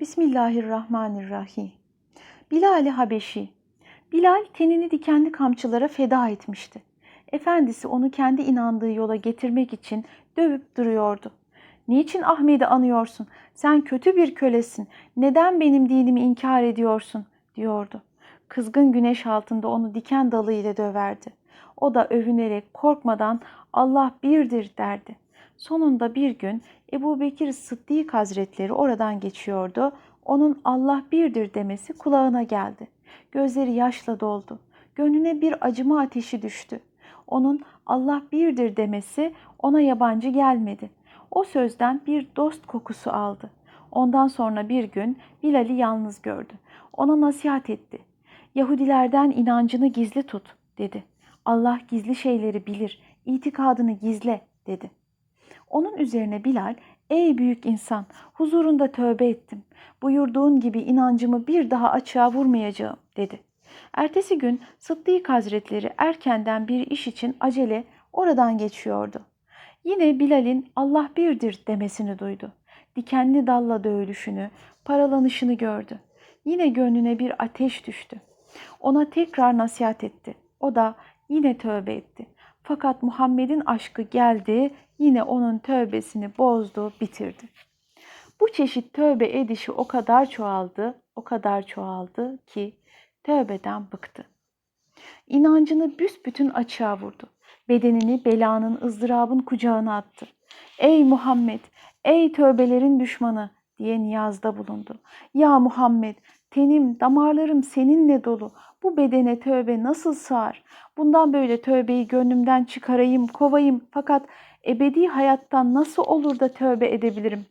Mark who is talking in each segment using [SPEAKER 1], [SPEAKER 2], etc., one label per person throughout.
[SPEAKER 1] Bismillahirrahmanirrahim. Bilal-i Habeşi. Bilal tenini dikenli kamçılara feda etmişti. Efendisi onu kendi inandığı yola getirmek için dövüp duruyordu. Niçin Ahmet'i anıyorsun? Sen kötü bir kölesin. Neden benim dinimi inkar ediyorsun? diyordu. Kızgın güneş altında onu diken dalı ile döverdi. O da övünerek korkmadan Allah birdir derdi. Sonunda bir gün Ebu Bekir Sıddık Hazretleri oradan geçiyordu. Onun Allah birdir demesi kulağına geldi. Gözleri yaşla doldu. Gönlüne bir acıma ateşi düştü. Onun Allah birdir demesi ona yabancı gelmedi. O sözden bir dost kokusu aldı. Ondan sonra bir gün Bilal'i yalnız gördü. Ona nasihat etti. Yahudilerden inancını gizli tut dedi. Allah gizli şeyleri bilir, itikadını gizle dedi. Onun üzerine Bilal, ey büyük insan huzurunda tövbe ettim. Buyurduğun gibi inancımı bir daha açığa vurmayacağım dedi. Ertesi gün Sıddık Hazretleri erkenden bir iş için acele oradan geçiyordu. Yine Bilal'in Allah birdir demesini duydu. Dikenli dalla dövülüşünü, paralanışını gördü. Yine gönlüne bir ateş düştü. Ona tekrar nasihat etti. O da yine tövbe etti. Fakat Muhammed'in aşkı geldi, yine onun tövbesini bozdu, bitirdi. Bu çeşit tövbe edişi o kadar çoğaldı, o kadar çoğaldı ki tövbeden bıktı. İnancını büsbütün açığa vurdu. Bedenini belanın, ızdırabın kucağına attı. Ey Muhammed, ey tövbelerin düşmanı diye niyazda bulundu. Ya Muhammed, tenim, damarlarım seninle dolu. Bu bedene tövbe nasıl sığar? Bundan böyle tövbeyi gönlümden çıkarayım, kovayım fakat ebedi hayattan nasıl olur da tövbe edebilirim?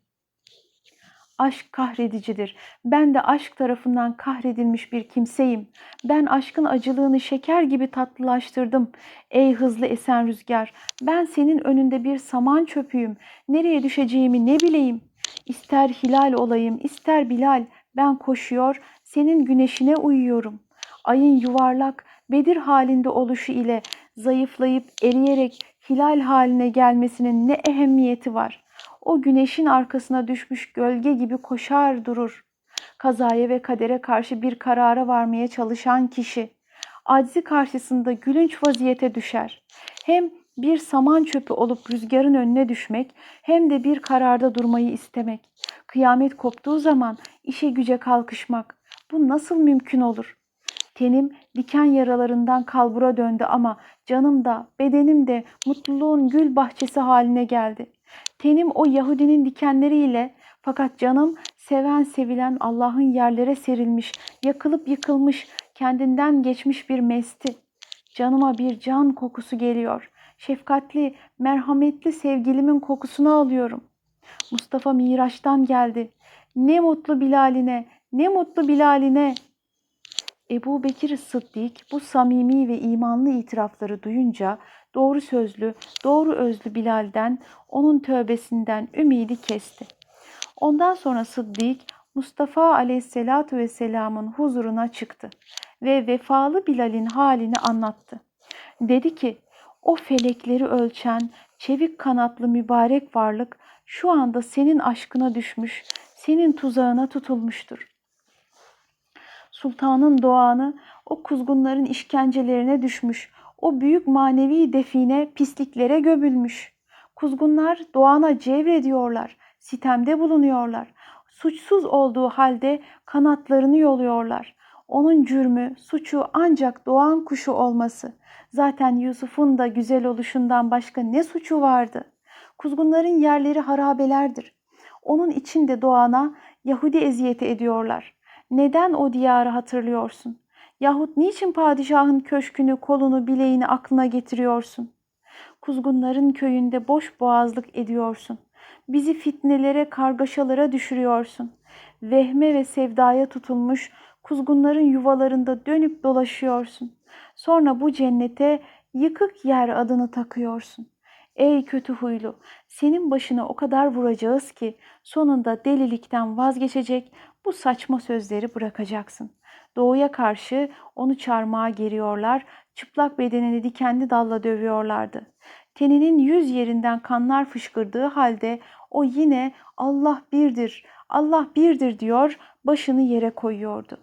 [SPEAKER 1] Aşk kahredicidir. Ben de aşk tarafından kahredilmiş bir kimseyim. Ben aşkın acılığını şeker gibi tatlılaştırdım. Ey hızlı esen rüzgar, ben senin önünde bir saman çöpüyüm. Nereye düşeceğimi ne bileyim. İster hilal olayım, ister bilal, ben koşuyor, senin güneşine uyuyorum. Ayın yuvarlak, Bedir halinde oluşu ile zayıflayıp eriyerek hilal haline gelmesinin ne ehemmiyeti var? O güneşin arkasına düşmüş gölge gibi koşar durur. Kazaya ve kadere karşı bir karara varmaya çalışan kişi aczi karşısında gülünç vaziyete düşer. Hem bir saman çöpü olup rüzgarın önüne düşmek hem de bir kararda durmayı istemek. Kıyamet koptuğu zaman işe güce kalkışmak. Bu nasıl mümkün olur? Tenim diken yaralarından kalbura döndü ama canım da bedenim de mutluluğun gül bahçesi haline geldi. Tenim o Yahudinin dikenleriyle fakat canım seven sevilen Allah'ın yerlere serilmiş, yakılıp yıkılmış, kendinden geçmiş bir mesti. Canıma bir can kokusu geliyor. Şefkatli, merhametli sevgilimin kokusunu alıyorum. Mustafa Miraç'tan geldi. Ne mutlu Bilal'ine, ne mutlu Bilal'ine Ebu Bekir Sıddık bu samimi ve imanlı itirafları duyunca doğru sözlü, doğru özlü Bilal'den, onun tövbesinden ümidi kesti. Ondan sonra Sıddık Mustafa Aleyhisselatü Vesselam'ın huzuruna çıktı ve vefalı Bilal'in halini anlattı. Dedi ki, o felekleri ölçen, çevik kanatlı mübarek varlık şu anda senin aşkına düşmüş, senin tuzağına tutulmuştur sultanın doğanı o kuzgunların işkencelerine düşmüş, o büyük manevi define pisliklere gömülmüş. Kuzgunlar doğana cevrediyorlar, sitemde bulunuyorlar. Suçsuz olduğu halde kanatlarını yoluyorlar. Onun cürmü, suçu ancak doğan kuşu olması. Zaten Yusuf'un da güzel oluşundan başka ne suçu vardı? Kuzgunların yerleri harabelerdir. Onun içinde doğana Yahudi eziyeti ediyorlar. Neden o diyarı hatırlıyorsun? Yahut niçin padişahın köşkünü, kolunu, bileğini aklına getiriyorsun? Kuzgunların köyünde boş boğazlık ediyorsun. Bizi fitnelere, kargaşalara düşürüyorsun. Vehme ve sevdaya tutulmuş kuzgunların yuvalarında dönüp dolaşıyorsun. Sonra bu cennete yıkık yer adını takıyorsun. Ey kötü huylu, senin başına o kadar vuracağız ki sonunda delilikten vazgeçecek, bu saçma sözleri bırakacaksın. Doğuya karşı onu çarmıha geriyorlar, çıplak bedenini dikenli dalla dövüyorlardı. Teninin yüz yerinden kanlar fışkırdığı halde o yine Allah birdir, Allah birdir diyor, başını yere koyuyordu.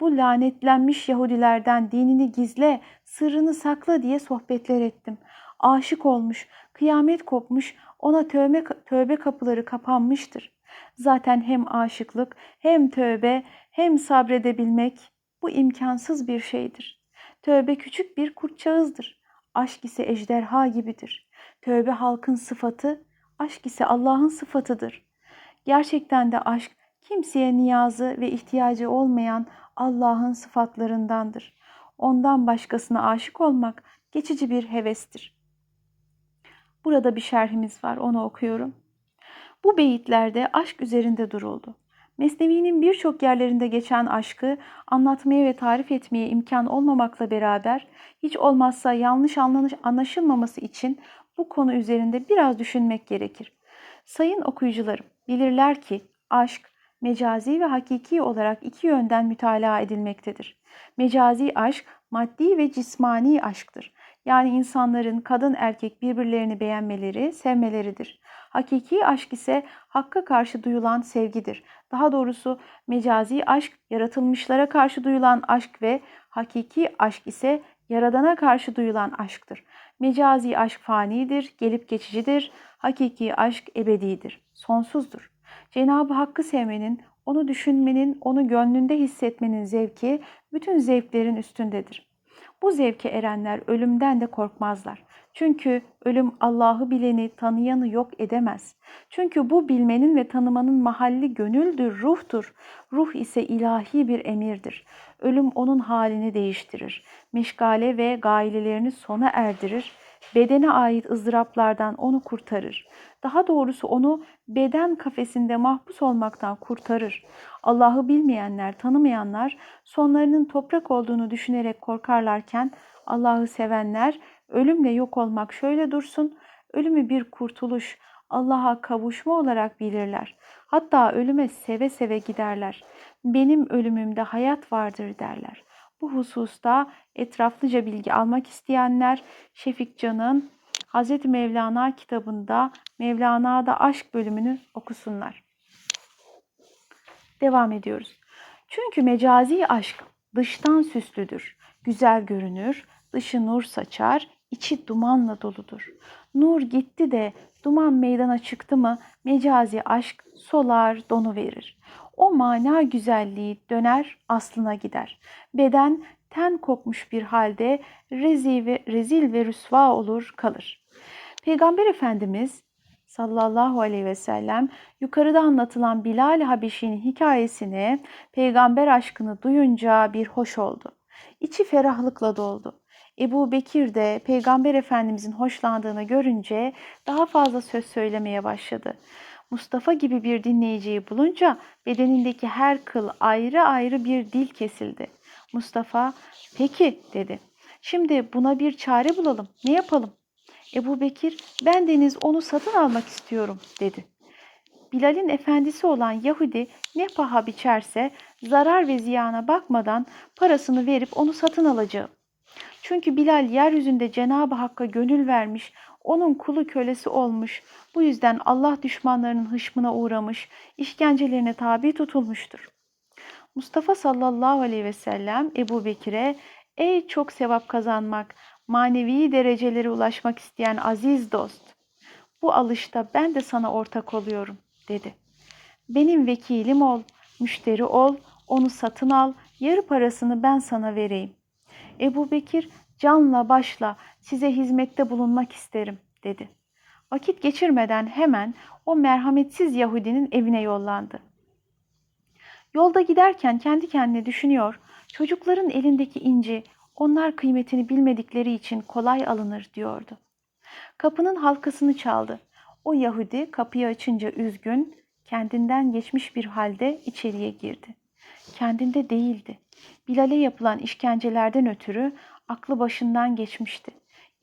[SPEAKER 1] Bu lanetlenmiş Yahudilerden dinini gizle, sırrını sakla diye sohbetler ettim. Aşık olmuş, kıyamet kopmuş, ona tövbe, tövbe kapıları kapanmıştır. Zaten hem aşıklık, hem tövbe, hem sabredebilmek bu imkansız bir şeydir. Tövbe küçük bir kurtçağızdır. Aşk ise ejderha gibidir. Tövbe halkın sıfatı, aşk ise Allah'ın sıfatıdır. Gerçekten de aşk kimseye niyazı ve ihtiyacı olmayan Allah'ın sıfatlarındandır. Ondan başkasına aşık olmak geçici bir hevestir. Burada bir şerhimiz var, onu okuyorum. Bu beyitlerde aşk üzerinde duruldu. Mesnevi'nin birçok yerlerinde geçen aşkı anlatmaya ve tarif etmeye imkan olmamakla beraber hiç olmazsa yanlış anlaşılmaması için bu konu üzerinde biraz düşünmek gerekir. Sayın okuyucularım, bilirler ki aşk mecazi ve hakiki olarak iki yönden mütalaa edilmektedir. Mecazi aşk maddi ve cismani aşktır. Yani insanların kadın erkek birbirlerini beğenmeleri, sevmeleridir. Hakiki aşk ise hakka karşı duyulan sevgidir. Daha doğrusu mecazi aşk yaratılmışlara karşı duyulan aşk ve hakiki aşk ise yaradana karşı duyulan aşktır. Mecazi aşk fanidir, gelip geçicidir. Hakiki aşk ebedidir, sonsuzdur. Cenab-ı Hakk'ı sevmenin, onu düşünmenin, onu gönlünde hissetmenin zevki bütün zevklerin üstündedir. Bu zevke erenler ölümden de korkmazlar. Çünkü ölüm Allah'ı bileni, tanıyanı yok edemez. Çünkü bu bilmenin ve tanımanın mahalli gönüldür, ruhtur. Ruh ise ilahi bir emirdir. Ölüm onun halini değiştirir. Meşgale ve gailelerini sona erdirir. Bedene ait ızdıraplardan onu kurtarır. Daha doğrusu onu beden kafesinde mahpus olmaktan kurtarır. Allah'ı bilmeyenler, tanımayanlar sonlarının toprak olduğunu düşünerek korkarlarken Allah'ı sevenler ölümle yok olmak şöyle dursun, ölümü bir kurtuluş, Allah'a kavuşma olarak bilirler. Hatta ölüme seve seve giderler. Benim ölümümde hayat vardır derler. Bu hususta etraflıca bilgi almak isteyenler Şefik Can'ın Hz. Mevlana kitabında Mevlana'da aşk bölümünü okusunlar. Devam ediyoruz. Çünkü mecazi aşk dıştan süslüdür, güzel görünür, dışı nur saçar, içi dumanla doludur. Nur gitti de duman meydana çıktı mı mecazi aşk solar, donu verir. O mana güzelliği döner, aslına gider. Beden ten kopmuş bir halde rezil ve, rezil ve rüsva olur kalır. Peygamber Efendimiz sallallahu aleyhi ve sellem yukarıda anlatılan Bilal Habeşi'nin hikayesini, peygamber aşkını duyunca bir hoş oldu. İçi ferahlıkla doldu. Ebu Bekir de Peygamber Efendimizin hoşlandığını görünce daha fazla söz söylemeye başladı. Mustafa gibi bir dinleyiciyi bulunca bedenindeki her kıl ayrı ayrı bir dil kesildi. Mustafa, peki dedi. Şimdi buna bir çare bulalım. Ne yapalım? Ebu Bekir, ben deniz onu satın almak istiyorum dedi. Bilal'in efendisi olan Yahudi ne paha biçerse zarar ve ziyana bakmadan parasını verip onu satın alacağım. Çünkü Bilal yeryüzünde Cenab-ı Hakk'a gönül vermiş, onun kulu kölesi olmuş. Bu yüzden Allah düşmanlarının hışmına uğramış, işkencelerine tabi tutulmuştur. Mustafa sallallahu aleyhi ve sellem Ebu Bekir'e ey çok sevap kazanmak, manevi derecelere ulaşmak isteyen aziz dost. Bu alışta ben de sana ortak oluyorum dedi. Benim vekilim ol, müşteri ol, onu satın al, yarı parasını ben sana vereyim. Ebu Bekir canla başla size hizmette bulunmak isterim dedi. Vakit geçirmeden hemen o merhametsiz Yahudinin evine yollandı. Yolda giderken kendi kendine düşünüyor, çocukların elindeki inci onlar kıymetini bilmedikleri için kolay alınır diyordu. Kapının halkasını çaldı. O Yahudi kapıyı açınca üzgün, kendinden geçmiş bir halde içeriye girdi. Kendinde değildi. Bilal'e yapılan işkencelerden ötürü aklı başından geçmişti.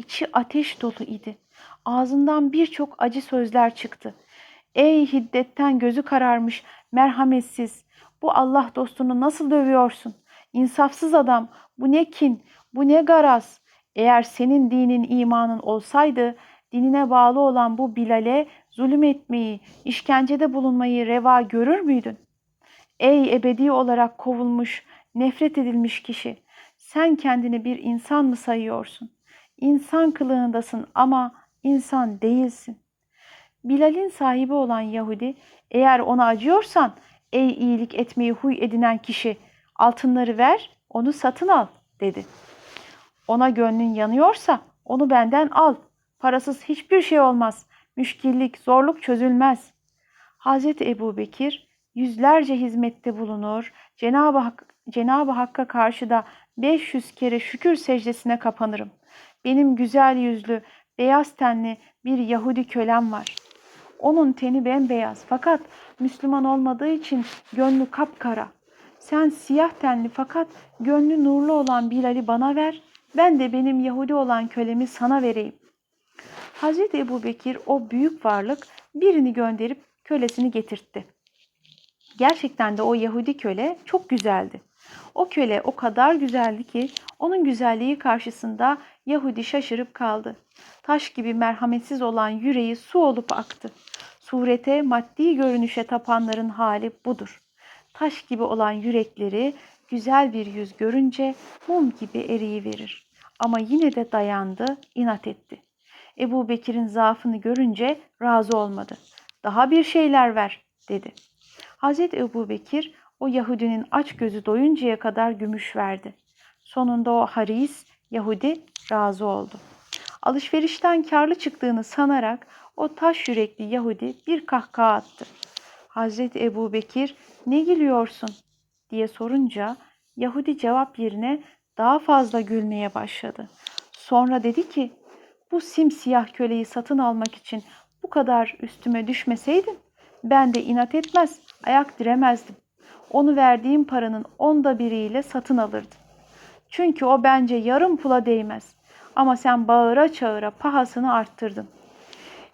[SPEAKER 1] İçi ateş dolu idi. Ağzından birçok acı sözler çıktı. Ey hiddetten gözü kararmış, merhametsiz, bu Allah dostunu nasıl dövüyorsun? İnsafsız adam, bu ne kin, bu ne garaz. Eğer senin dinin imanın olsaydı, dinine bağlı olan bu Bilal'e zulüm etmeyi, işkencede bulunmayı reva görür müydün? Ey ebedi olarak kovulmuş, nefret edilmiş kişi, sen kendini bir insan mı sayıyorsun? İnsan kılığındasın ama insan değilsin. Bilal'in sahibi olan Yahudi, eğer ona acıyorsan, ey iyilik etmeyi huy edinen kişi, altınları ver, onu satın al, dedi. Ona gönlün yanıyorsa, onu benden al. Parasız hiçbir şey olmaz. Müşkillik, zorluk çözülmez. Hazreti Ebu Bekir yüzlerce hizmette bulunur. Cenab-ı Hak, Cenab-ı Hakk'a karşı da 500 kere şükür secdesine kapanırım. Benim güzel yüzlü, beyaz tenli bir Yahudi kölem var. Onun teni bembeyaz fakat Müslüman olmadığı için gönlü kapkara. Sen siyah tenli fakat gönlü nurlu olan Bilal'i bana ver, ben de benim Yahudi olan kölemi sana vereyim. Hazreti Ebu Bekir o büyük varlık birini gönderip kölesini getirtti. Gerçekten de o Yahudi köle çok güzeldi. O köle o kadar güzeldi ki onun güzelliği karşısında Yahudi şaşırıp kaldı. Taş gibi merhametsiz olan yüreği su olup aktı. Surete, maddi görünüşe tapanların hali budur. Taş gibi olan yürekleri güzel bir yüz görünce mum gibi eriyiverir. Ama yine de dayandı, inat etti. Ebu Bekir'in zaafını görünce razı olmadı. Daha bir şeyler ver dedi. Hazreti Ebu Bekir o Yahudinin aç gözü doyuncaya kadar gümüş verdi. Sonunda o haris Yahudi razı oldu. Alışverişten karlı çıktığını sanarak o taş yürekli Yahudi bir kahkaha attı. Hazreti Ebu Bekir ne gülüyorsun diye sorunca Yahudi cevap yerine daha fazla gülmeye başladı. Sonra dedi ki bu simsiyah köleyi satın almak için bu kadar üstüme düşmeseydin ben de inat etmez, ayak diremezdim. Onu verdiğim paranın onda biriyle satın alırdım. Çünkü o bence yarım pula değmez. Ama sen bağıra çağıra pahasını arttırdın.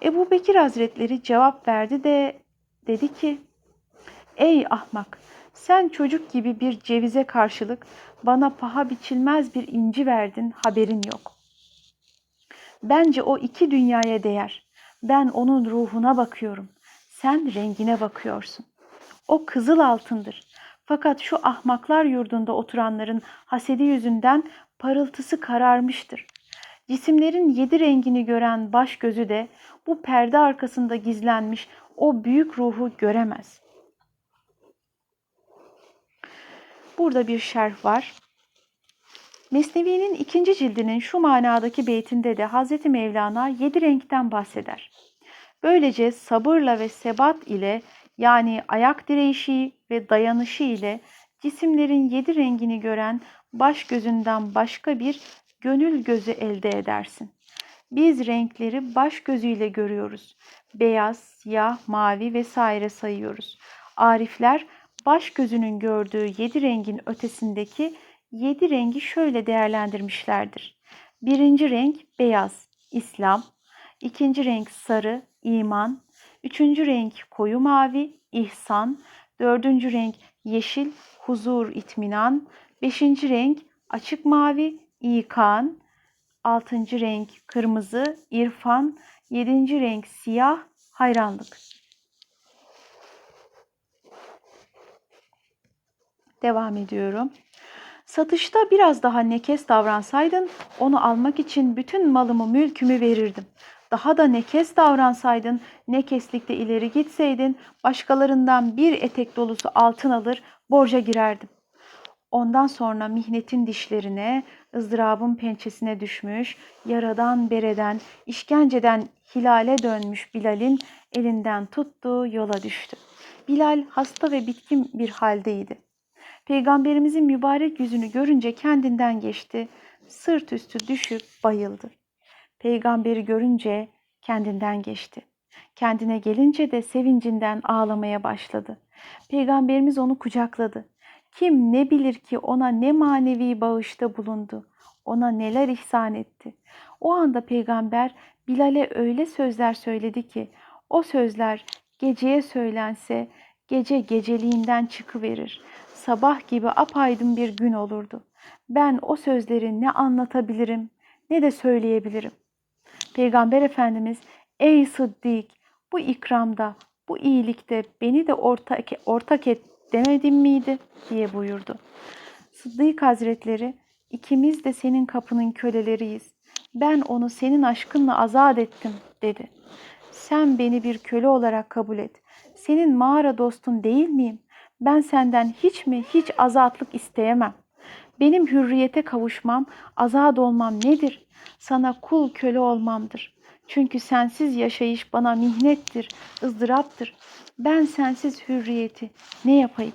[SPEAKER 1] Ebu Bekir Hazretleri cevap verdi de dedi ki, Ey ahmak! Sen çocuk gibi bir cevize karşılık bana paha biçilmez bir inci verdin, haberin yok. Bence o iki dünyaya değer. Ben onun ruhuna bakıyorum. Sen rengine bakıyorsun. O kızıl altındır. Fakat şu ahmaklar yurdunda oturanların hasedi yüzünden parıltısı kararmıştır. Cisimlerin yedi rengini gören baş gözü de bu perde arkasında gizlenmiş o büyük ruhu göremez. Burada bir şerh var. Mesnevi'nin ikinci cildinin şu manadaki beytinde de Hz. Mevlana yedi renkten bahseder. Böylece sabırla ve sebat ile yani ayak direyişi ve dayanışı ile cisimlerin yedi rengini gören baş gözünden başka bir gönül gözü elde edersin. Biz renkleri baş gözüyle görüyoruz. Beyaz, siyah, mavi vesaire sayıyoruz. Arifler baş gözünün gördüğü yedi rengin ötesindeki yedi rengi şöyle değerlendirmişlerdir. Birinci renk beyaz, İslam. İkinci renk sarı, iman. Üçüncü renk koyu mavi, ihsan. Dördüncü renk yeşil, huzur, itminan. Beşinci renk açık mavi, ikan. Altıncı renk kırmızı, irfan. Yedinci renk siyah, hayranlık. Devam ediyorum. Satışta biraz daha nekes davransaydın onu almak için bütün malımı mülkümü verirdim. Daha da nekes davransaydın, nekeslikte ileri gitseydin başkalarından bir etek dolusu altın alır borca girerdim. Ondan sonra mihnetin dişlerine, ızdırabın pençesine düşmüş, yaradan bereden, işkenceden hilale dönmüş Bilal'in elinden tuttu, yola düştü. Bilal hasta ve bitkin bir haldeydi. Peygamberimizin mübarek yüzünü görünce kendinden geçti. Sırt üstü düşüp bayıldı. Peygamberi görünce kendinden geçti. Kendine gelince de sevincinden ağlamaya başladı. Peygamberimiz onu kucakladı. Kim ne bilir ki ona ne manevi bağışta bulundu, ona neler ihsan etti. O anda peygamber Bilal'e öyle sözler söyledi ki o sözler geceye söylense gece geceliğinden çıkıverir sabah gibi apaydın bir gün olurdu. Ben o sözleri ne anlatabilirim ne de söyleyebilirim. Peygamber Efendimiz ey Sıddık Bu ikramda, bu iyilikte beni de ortak, ortak et demedim miydi diye buyurdu. Sıddık Hazretleri ikimiz de senin kapının köleleriyiz. Ben onu senin aşkınla azat ettim dedi. Sen beni bir köle olarak kabul et. Senin mağara dostun değil miyim? Ben senden hiç mi hiç azatlık isteyemem. Benim hürriyete kavuşmam, azat olmam nedir? Sana kul köle olmamdır. Çünkü sensiz yaşayış bana mihnettir, ızdıraptır. Ben sensiz hürriyeti ne yapayım?